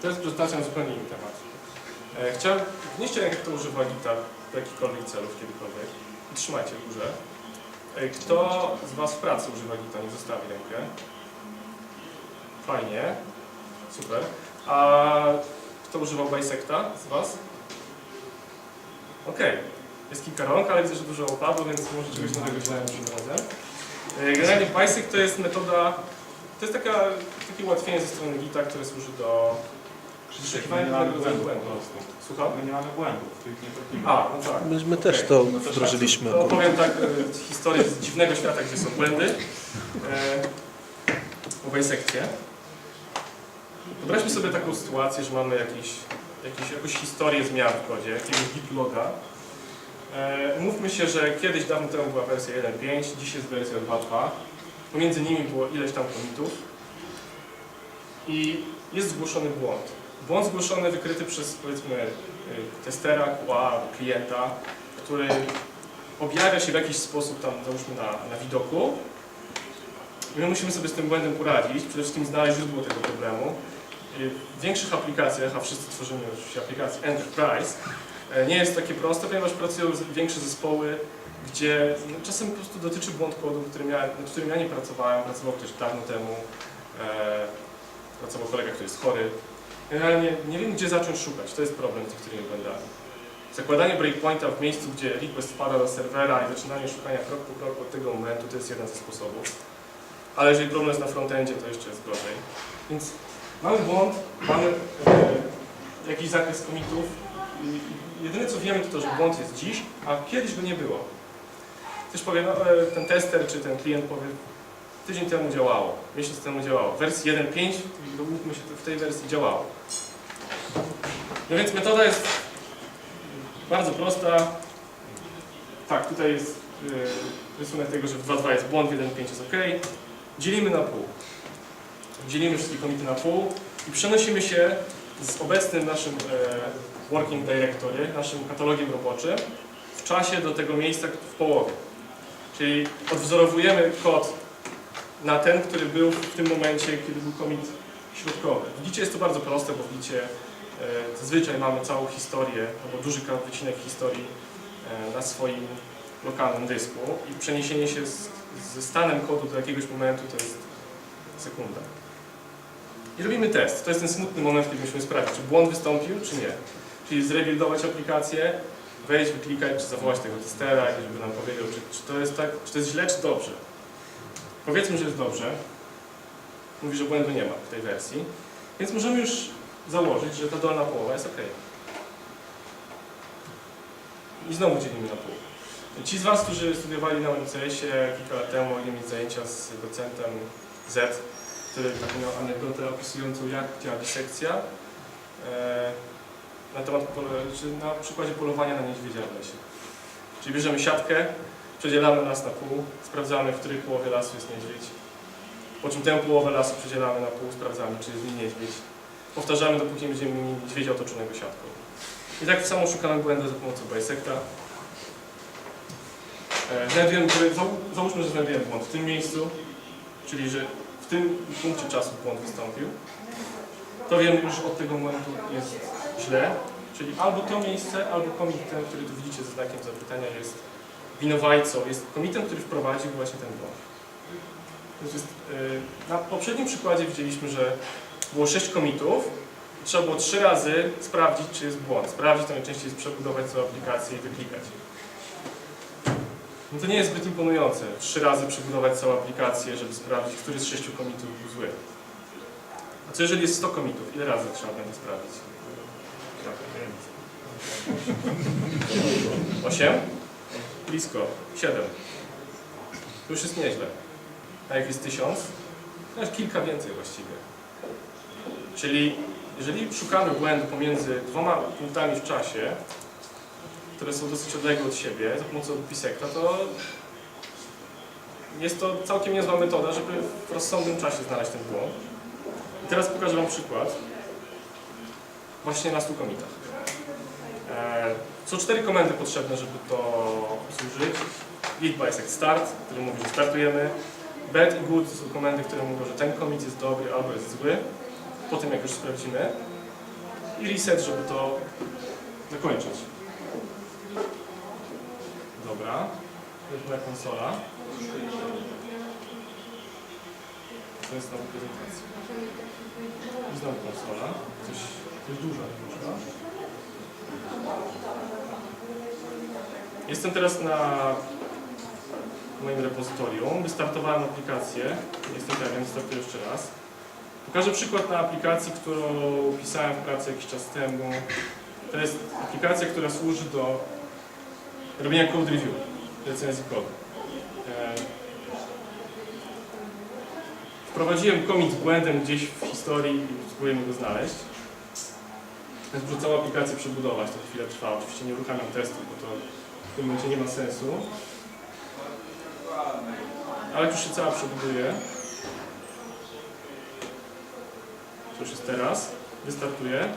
To jest prezentacja zupełnie inny temat. E, chciałem, wnieście rękę, kto używa Gita do jakichkolwiek celów kiedykolwiek. Trzymajcie górze. E, kto z Was w pracy używa Gita, nie zostawi rękę. Fajnie. Super. A kto używał Bisecta z Was? Okej. Jest kilka rąk, ale widzę, że dużo opadło, więc może czegoś nowego się razem. E, Generalnie Bisect to jest metoda, to jest taka, takie ułatwienie ze strony Gita, które służy do wyszukiwania nie mamy pewnego rodzaju. Słucham? My nie mamy błędów, których nie trafimy. A, no tak. Myśmy też Okej. to No to wdrożyliśmy. To opowiem tak e, historię z dziwnego świata, gdzie są błędy. E, o Bisectie. Wyobraźmy sobie taką sytuację, że mamy jakiś, jakiś, jakąś historię zmian w kodzie, jakiegoś gitloga. E, umówmy się, że kiedyś dawno temu była wersja 1.5, dziś jest wersja 2.2. Pomiędzy nimi było ileś tam komitów. I jest zgłoszony błąd. Błąd zgłoszony, wykryty przez powiedzmy y, testera, QA, klienta, który objawia się w jakiś sposób tam załóżmy na, na widoku. My musimy sobie z tym błędem poradzić, przede wszystkim znaleźć źródło tego problemu. Y, W większych aplikacjach, a wszyscy tworzymy oczywiście aplikacje Enterprise, e, nie jest takie proste, ponieważ pracują większe zespoły, gdzie no, czasem po prostu dotyczy błąd kodu, który miałem, nad którym ja nie pracowałem, pracował ktoś dawno temu, e, pracował kolega, który jest chory. Generalnie nie wiem, gdzie zacząć szukać, to jest problem z niektórymi błędami. Zakładanie breakpointa w miejscu, gdzie request wpada do serwera i zaczynanie szukania krok po kroku od tego momentu, to jest jeden ze sposobów. Ale jeżeli problem jest na frontendzie, to jeszcze jest gorzej. Więc mamy błąd, mamy e, jakiś zakres i jedyne co wiemy to to, że błąd jest dziś, a kiedyś go nie było. Ktoś powie, no e, ten tester czy ten klient powie, tydzień temu działało, miesiąc temu działało. Wersji 1.5, umówmy się, w tej wersji działało. No więc metoda jest bardzo prosta. Tak, tutaj jest yy, rysunek tego, że w 2.2 jest błąd, w 1.5 jest OK. Dzielimy na pół. Dzielimy wszystkie komity na pół i przenosimy się z obecnym naszym e, working directory, naszym katalogiem roboczym w czasie do tego miejsca w połowie. Czyli odwzorowujemy kod na ten, który był w tym momencie, kiedy był commit środkowy. W Gicie jest to bardzo proste, bo w Gicie e, zazwyczaj mamy całą historię, albo duży wycinek historii e, na swoim lokalnym dysku i przeniesienie się z, ze stanem kodu do jakiegoś momentu to jest sekunda. I robimy test. To jest ten smutny moment, kiedy musimy sprawdzić, czy błąd wystąpił, czy nie. Czyli zrebuildować aplikację, wejść, wyklikać, czy zawołać tego testera, żeby nam powiedział, czy, czy to jest tak, czy to jest źle, czy dobrze. Powiedzmy, że jest dobrze. Mówi, że błędu nie ma w tej wersji. Więc możemy już założyć, że ta dolna połowa jest ok. I znowu dzielimy na pół. Ci z Was, którzy studiowali na UCS-ie kilka lat temu, mieli mieć zajęcia z docentem Z, który miał anegdotę opisującą, jak działa bisekcja, e, na temat, na przykładzie polowania na niedźwiedzia w lesie. Czyli bierzemy siatkę, przedzielamy las na pół, sprawdzamy, w której połowie lasu jest niedźwiedź. Po czym tę połowę lasu przedzielamy na pół, sprawdzamy, czy jest w niej niedźwiedź. Powtarzamy, dopóki nie będziemy mieli niedźwiedzia otoczonego siatką. I tak samo szukamy błędu za pomocą bisecta. E, Znajdujemy, zał- załóżmy, że znajdujemy błąd w tym miejscu, czyli że w tym punkcie czasu błąd wystąpił. To wiemy już od tego momentu jest źle, czyli albo to miejsce, albo komitem, który tu widzicie ze znakiem zapytania jest winowajcą, jest komitem, który wprowadził właśnie ten błąd. Jest, yy, na poprzednim przykładzie widzieliśmy, że było 6 komitów, trzeba było trzy razy sprawdzić, czy jest błąd. Sprawdzić to najczęściej jest przebudować całą aplikację i wyklikać. No to nie jest zbyt imponujące. Trzy razy przebudować całą aplikację, żeby sprawdzić, który z sześciu komitów był zły. A co jeżeli jest 100 komitów? Ile razy trzeba będzie sprawdzić? Osiem? Blisko. Siedem. To już jest nieźle. A jak jest tysiąc? To jest kilka więcej właściwie. Czyli jeżeli szukamy błędu pomiędzy dwoma punktami w czasie, które są dosyć odległe od siebie za pomocą Bisecta, to jest to całkiem niezła metoda, żeby w rozsądnym czasie znaleźć ten błąd. I teraz pokażę Wam przykład właśnie na 100 komitach. E, Są cztery komendy potrzebne, żeby to obsłużyć. Git bisect start, który mówi, że startujemy. Bad i good to są komendy, które mówią, że ten commit jest dobry albo jest zły. Po tym jak już sprawdzimy. i reset, żeby to zakończyć. Dobra, to jest moja konsola. To jest znowu prezentacja. I znowu konsola. Coś, coś dużo, dużo. Jestem teraz na moim repozytorium. Wystartowałem aplikację. Jestem pewien, startuję jeszcze raz. Pokażę przykład na aplikacji, którą pisałem w pracy jakiś czas temu. To jest aplikacja, która służy do robienia code review, recenzji kodu. E, Wprowadziłem commit z błędem gdzieś w historii i spróbujemy go znaleźć. Więc całą aplikację przebudować, to chwilę trwa. Oczywiście nie uruchamiam testu, bo to w tym momencie nie ma sensu. Ale już się cała przebuduje. To już jest teraz. Wystartuję.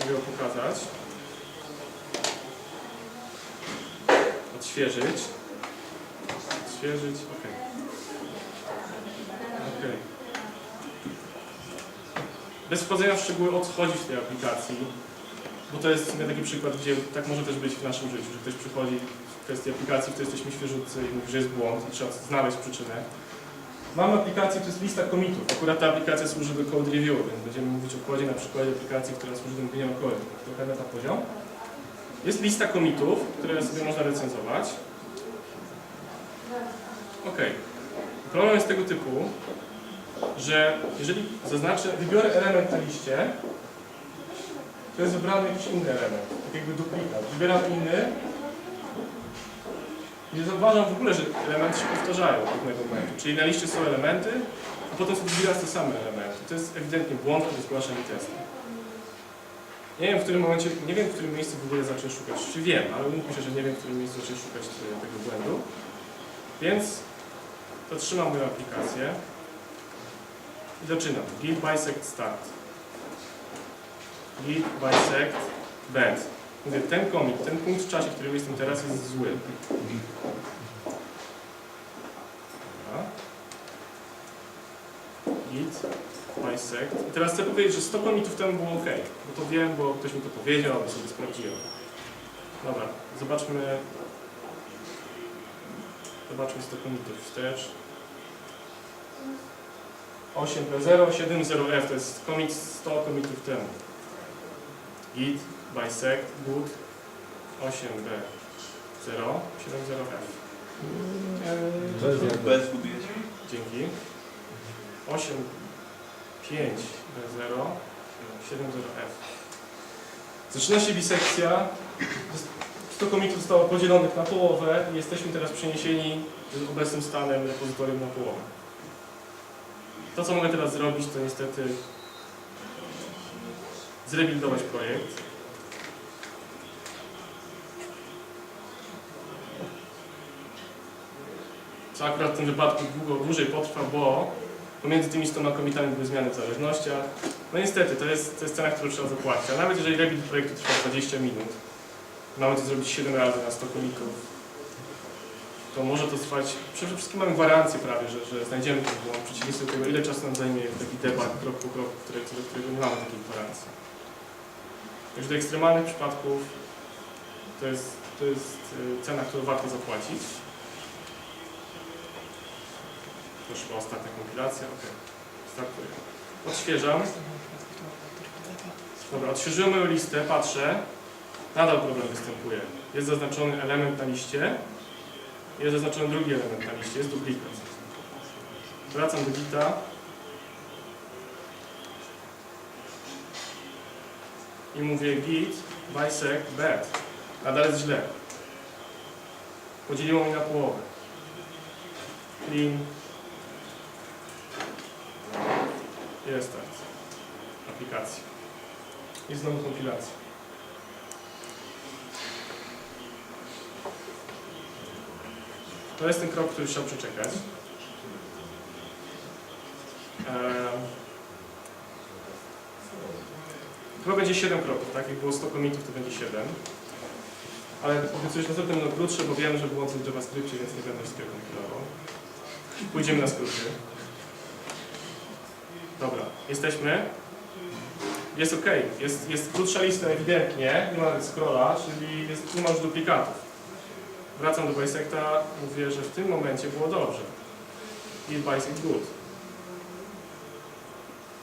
Mogę ją pokazać. Odświeżyć. Odświeżyć. OK. OK. Bez wchodzenia w szczegóły o co chodzi w tej aplikacji, bo to jest taki przykład, gdzie tak może też być w naszym życiu, że ktoś przychodzi w kwestii aplikacji, w której jesteśmy świeżutcy i mówi, że jest błąd i trzeba znaleźć przyczynę. Mamy aplikację, to jest lista commitów. Akurat ta aplikacja służy do code review, więc będziemy mówić o kodzie na przykładzie aplikacji, która służy do mówienia o kodzie. Trochę na poziom. Jest lista commitów, które sobie można recenzować. Ok. Problem jest tego typu, że jeżeli zaznaczę, wybiorę element na liście, to jest wybrany jakiś inny element, tak jakby duplikat. Wybieram inny, nie zauważam w ogóle, że elementy się powtarzają od pewnego momentu. Czyli na liście są elementy, a potem są drugi raz te same elementy. To jest ewidentnie błąd, który zgłasza mi test. Nie wiem w którym momencie, nie wiem w którym miejscu w ogóle zacznę szukać. Czy wiem, ale umówmy się, że nie wiem w którym miejscu zacznę szukać te- tego błędu. Więc to trzymam moją aplikację i zaczynam. Git bisect start. Git bisect bend. Mówię, ten commit, ten punkt w czasie, w którym jestem teraz jest zły. Git bisect. I teraz chcę powiedzieć, że 100 commitów temu było ok. Bo to wiem, bo ktoś mi to powiedział, albo sobie sprawdziłem. Dobra, zobaczmy. Zobaczmy 100 commitów wstecz. 8B0, 70F to jest commit 100 commitów temu. Git bisect good 8B0, 70F. Bez gubienia. Dzięki. 8, 5, B0, 70F. Zaczyna się bisekcja. 100 komitów zostało podzielonych na połowę i jesteśmy teraz przeniesieni z obecnym stanem repozytorium na połowę. To, co mogę teraz zrobić, to niestety zrebuildować projekt. Co akurat w tym wypadku długo, dłużej potrwa, bo pomiędzy tymi 100 komitami były zmiany w zależnościach. No niestety, to jest, to jest cena, którą trzeba zapłacić. A nawet jeżeli rebuild projektu trwa 20 minut, mamy to zrobić 7 razy na 100 komitów, to może to trwać, przede wszystkim mamy gwarancję prawie, że, że znajdziemy ten błąd, przeciwieństwie do tego, ile czasu nam zajmie taki debug krok po kroku, do którego nie mamy takiej gwarancji. Także do ekstremalnych przypadków to jest, to jest y, cena, którą warto zapłacić. Proszę o ostatnia kompilacja, ok. Startuję. Odświeżam. Dobra, odświeżyłem moją listę, patrzę. Nadal problem występuje. Jest zaznaczony element na liście. Jest zaznaczony drugi element na liście, jest duplikat. Wracam do gita. I mówię git, bisect, bad. Nadal jest źle. Podzieliło mi na połowę. Clean. I restart aplikacji. I znowu kompilacja. To jest ten krok, który trzeba przeczekać. Chyba będzie 7 kroków, tak? Jak było 100 komitów, to będzie 7. Ale obiecuję, że następnym będą krótsze, bo wiem, że jest w JavaScriptie, więc nie będę wszystkiego kompilował. Pójdziemy na skróty. Dobra, jesteśmy. jest ok, jest, jest krótsza lista ewidentnie, nie ma scrolla, czyli jest, nie ma już duplikatów. Wracam do bisecta, mówię, że w tym momencie było dobrze. Git bisect good.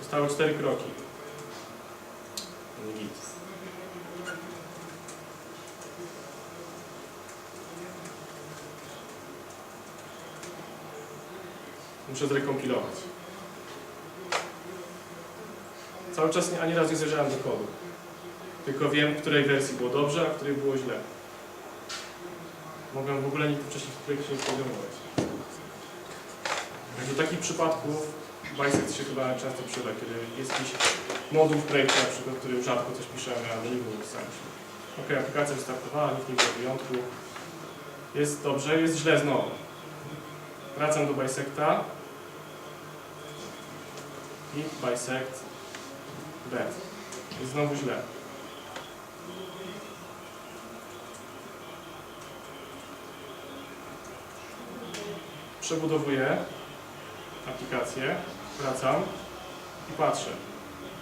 Zostały cztery kroki. Git. Muszę zrekompilować. Cały czas nie, ani razu nie zajrzałem do kodu. Tylko wiem, w której wersji było dobrze, a w której było źle. Mogłem w ogóle nigdy wcześniej w projekcie nie programować. Tak do takich przypadków Bisect się chyba często przyda, kiedy jest jakiś moduł w projekcie, na przykład, który rzadko coś piszemy, albo nie pisaliśmy. Ok, aplikacja wystartowała, nikt nie było wyjątku. Jest dobrze, jest źle znowu. Wracam do Bisecta. I bisect bed. Jest znowu źle. Przebudowuję aplikację, wracam i patrzę.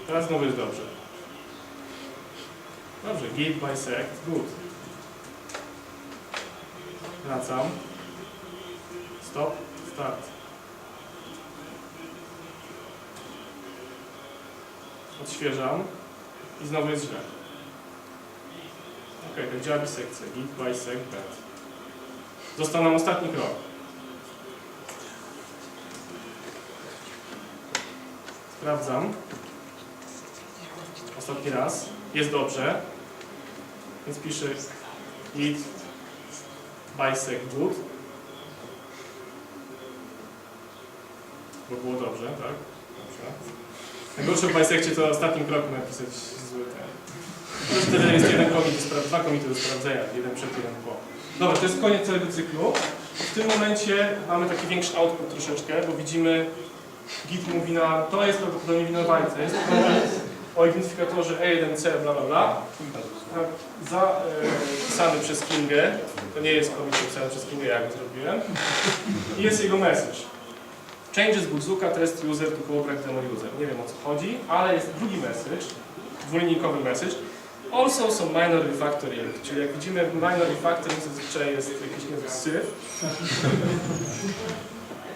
Teraz znowu jest dobrze. Dobrze, git bisect, good. Wracam. Stop, start. Odświeżam i znowu jest źle. Ok, tak działa bisekcja. Git, bisect, bed. Został nam ostatni krok. Sprawdzam. Ostatni raz. Jest dobrze. Więc piszę git bisect good. Bo było dobrze, tak? Dobrze. Najgorsze w bisectie to ostatnim kroku napisać zły ten. To jest jeden komit do sprawdzenia, dwa komity do sprawdzenia, jeden przed, jeden po. Dobra, to jest koniec całego cyklu. W tym momencie mamy taki większy output troszeczkę, bo widzimy Git mówi na, to jest prawdopodobnie winowajca, jest to o identyfikatorze E1C, bla bla bla, zapisany przez Kingę, to nie jest komit zapisany przez Kingę, ja go zrobiłem, i jest jego message. Changes Budzuka test user to cooperate demo user. Nie wiem o co chodzi, ale jest drugi message, dwulinijkowy message. Also some minor refactoring, czyli jak widzimy minor refactoring zazwyczaj jest jakiś nie syf.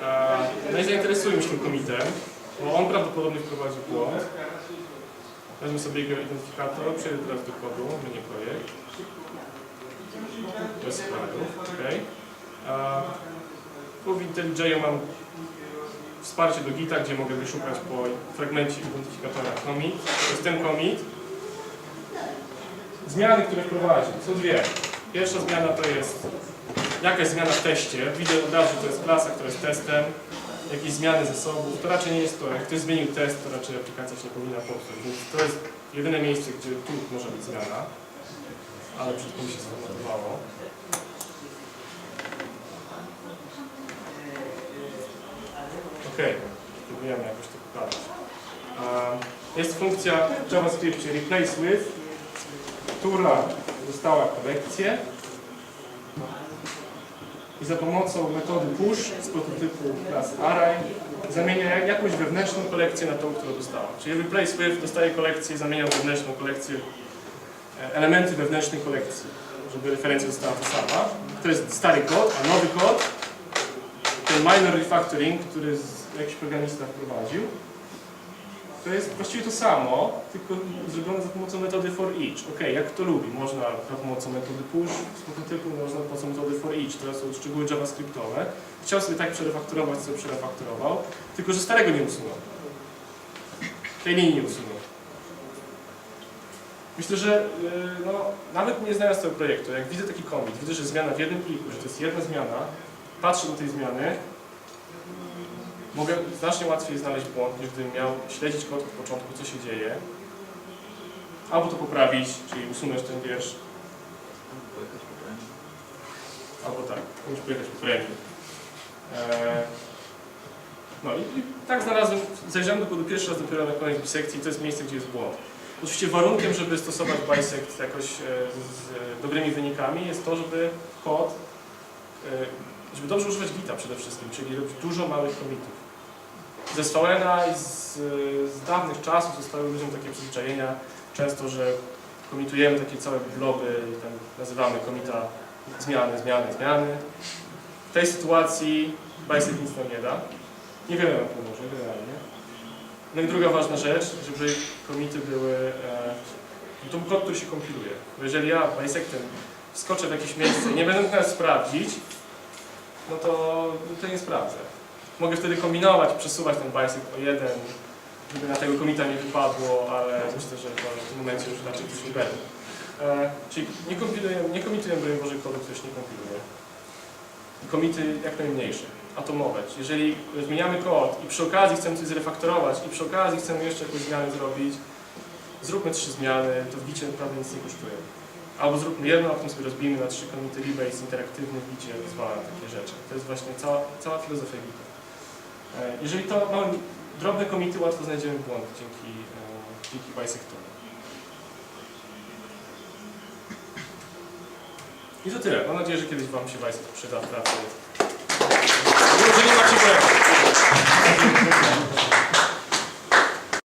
E, No i zainteresujmy się tym komitem, bo on prawdopodobnie wprowadził błąd. Weźmy sobie jego identyfikator, przejdę teraz do kodu, menu projekt. Bez składów, ok. Tu w IntelliJ mam wsparcie do Gita, gdzie mogę wyszukać po fragmencie identyfikatora commit. To jest ten commit. Zmiany, które wprowadził, są dwie. Pierwsza zmiana to jest jakaś zmiana w teście. Widzę od razu, to jest klasa, która jest testem. Jakieś zmiany zasobów. To raczej nie jest to. Jak ktoś zmienił test, to raczej aplikacja się nie powinna popsuć. Więc to jest jedyne miejsce, gdzie tu może być zmiana. Ale brzydko mi się sformatowało. Okej, próbujemy jakoś to. Um, Jest funkcja w JavaScriptie replace with, która dostała kolekcję i za pomocą metody push z prototypu klasy array zamienia jakąś wewnętrzną kolekcję na tą, którą dostała. Czyli replace with dostaje kolekcję i zamienia wewnętrzną kolekcję e, elementy wewnętrznej kolekcji, żeby referencja została ta sama. To jest stary kod, a nowy kod ten minor refactoring, który jakiś programista wprowadził, to jest właściwie to samo, tylko zrobione za pomocą metody for each. Ok, jak kto lubi, można za pomocą metody push z prototypu, można za pomocą metody for each, to są szczegóły javascriptowe. Chciał sobie tak przerefakturować, co przerefakturował, tylko że starego nie usunął. Tej linii nie usunął. Myślę, że yy, no, nawet nie znając tego projektu, jak widzę taki commit, widzę, że zmiana w jednym pliku, że to jest jedna zmiana, patrzę do tej zmiany, mogę znacznie łatwiej znaleźć błąd, niż gdybym miał śledzić kod od początku, co się dzieje. Albo to poprawić, czyli usunąć ten wiersz. Albo tak, musisz pojechać po premii. Eee, no i, tak znalazłem, zajrzałem do kodu pierwszy raz dopiero na koniec bisekcji to jest miejsce, gdzie jest błąd. Oczywiście warunkiem, żeby stosować bisect jakoś e, z e, dobrymi wynikami jest to, żeby kod e, żeby dobrze używać Gita przede wszystkim, czyli robić dużo małych commitów. Ze i z, z dawnych czasów zostały ludziom takie przyzwyczajenia, często, że komitujemy takie całe bloby, tam nazywamy komita zmiany, zmiany, zmiany. W tej sytuacji Bicep nic nam nie da. Niewiele nam pomoże generalnie. No i druga ważna rzecz, żeby komity były, e, to kod, który się kompiluje. Bo jeżeli ja bisectem wskoczę w jakieś miejsce i nie będę mógł nawet sprawdzić, no to, to nie sprawdzę. Mogę wtedy kombinować, przesuwać ten bisect o jeden, żeby na tego komita nie wypadło, ale myślę, że to w tym momencie już raczej coś nie będzie. E, czyli nie kompilujemy, nie komitujemy, broń Boże, kodu, się nie kompiluje. Komity jak najmniejsze, atomowe. Czyli Jeżeli zmieniamy kod i przy okazji chcemy coś zrefaktorować i przy okazji chcemy jeszcze jakąś zmianę zrobić, zróbmy trzy zmiany, to bicie naprawdę nic nie kosztuje. Albo zróbmy jedno, a potem sobie rozbijmy na trzy komity rebase interaktywny bicie, zwala takie rzeczy. To jest właśnie cała, cała filozofia bita. E, jeżeli to mały, drobne komity, łatwo znajdziemy błąd dzięki, e, dzięki bisektorom. I to tyle. Mam nadzieję, że kiedyś Wam się Bajsek przyda w pracy. Jeżeli macie błędy.